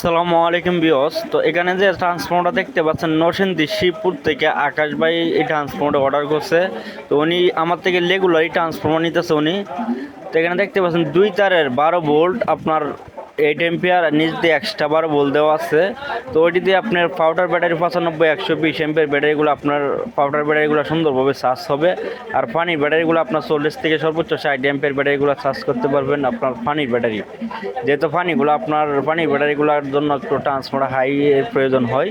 আসসালামু আলাইকুম বিয়স তো এখানে যে ট্রান্সফর্মারটা দেখতে পাচ্ছেন, নরসিংদী শিবপুর থেকে আকাশ ভাই এই ট্রান্সফর্মারটা অর্ডার করছে। তো উনি আমার থেকে রেগুলার এই ট্রান্সফর্মার নিতেছে উনি। তো এখানে দেখতে পাচ্ছেন দুই তারের বারো ভোল্ট, আপনার এইট এম্পিয়ার নিচ দিয়ে এক্সট্রা বারো বল দেওয়া আছে। তো ওইটি দিয়ে আপনার পাউডার ব্যাটারি পঁচানব্বই, একশো বিশ এম্পিয়ার ব্যাটারিগুলো আপনার পাউডার ব্যাটারিগুলো সুন্দরভাবে চার্জ হবে। আর পানির ব্যাটারিগুলো আপনার চল্লিশ থেকে সর্বোচ্চ ষাট এম্পিয়ার ব্যাটারিগুলো চার্জ করতে পারবেন আপনার পানির ব্যাটারি যেহেতু পানিগুলো আপনার পানির ব্যাটারিগুলোর জন্য একটু ট্রান্সফার হাই প্রয়োজন হয়।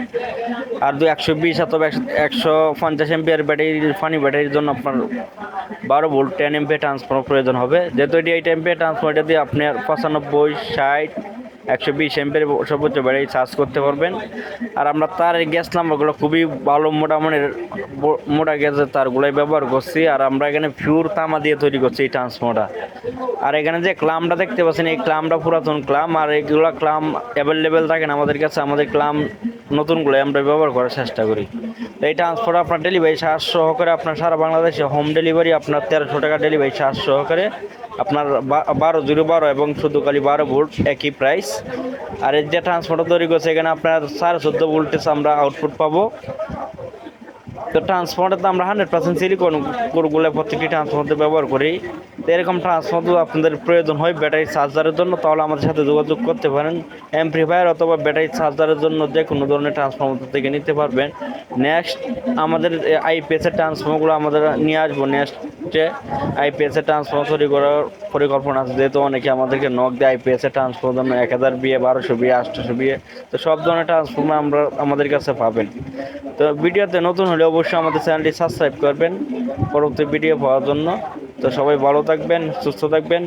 আর দু একশো বিশ অথবা একশো একশো পঞ্চাশ এম্পিয়ার ব্যাটারি পানি ব্যাটারির জন্য আপনার বারো ভোল্ট টেন এম্পিয়ার ট্রান্সফার প্রয়োজন হবে। যেহেতু এটি এইট এম্পিয়ার ট্রান্সফারটা দিয়ে আপনার পঁচানব্বই, ষাট একশো বিশ এম্পিয়ার সর্বোচ্চ ব্যাটারি চার্জ করতে পারবেন। আর আমরা তার গ্যাস নাম্বারগুলো খুবই ভালো মোটা মানের, মোটা গ্যাসের তারগুলোই ব্যবহার করছি। আর আমরা এখানে পিওর তামা দিয়ে তৈরি করছি এই ট্রান্সফর্মারটা আর এখানে যে ক্লামটা দেখতে পাচ্ছেন, এই ক্লামটা পুরাতন ক্লাম আর এইগুলো ক্লাম অ্যাভেলেবেল থাকে না আমাদের কাছে, আমাদের ক্লাম নতুনগুলো আমরা ব্যবহার করার চেষ্টা করি। তো এই ট্রান্সফার আপনার ডেলিভারি চার্জ সহকারে আপনার সারা বাংলাদেশে হোম ডেলিভারি আপনার তেরোশো টাকা ডেলিভারি চার্জ সহকারে আপনার বারো, জিরো বারো এবং চোদ্দ কালি বারো ভোল্ট একই প্রাইস আর এই যে ট্রান্সফর্মার তৈরি করছে, এখানে আপনার সাড়ে চোদ্দ ভোল্টেজ আমরা আউটপুট পাবো। তো ট্রান্সফর্মারটা তো আমরা হান্ড্রেড পার্সেন্ট সিলিকন কোরগুলো প্রত্যেকটি ট্রান্সফর্মারতে ব্যবহার করি। তো এরকম ট্রান্সফর্মার আপনাদের প্রয়োজন হয় ব্যাটারি চার্জারের জন্য, তাহলে আমাদের সাথে যোগাযোগ করতে পারেন। অ্যাম্প্লিফায়ার অথবা ব্যাটারি চার্জারের জন্য যে কোনো ধরনের ট্রান্সফর্মার থেকে নিতে পারবেন। নেক্সট আমাদের আইপিএসের ট্রান্সফর্মারগুলো আমাদের নিয়ে আসব। নেক্সটে আইপিএসের ট্রান্সফর্মার তৈরি করার পরিকল্পনা আছে, যেহেতু অনেকে আমাদেরকে নক দেয় আইপিএসের ট্রান্সফর্মার জন্য এক হাজার বিয়ে, বারোশো বিয়ে আটশোশো বিয়ে, তো সব ধরনের ট্রান্সফর্মার আমরা আমাদের কাছে পাবেন। তো ভিডিওতে নতুন হলে অবশ্যই আমাদের চ্যানেলটি সাবস্ক্রাইব করবেন। পরবর্তী ভিডিও পাওয়ার জন্য। তো সবাই ভালো থাকবেন, সুস্থ থাকবেন।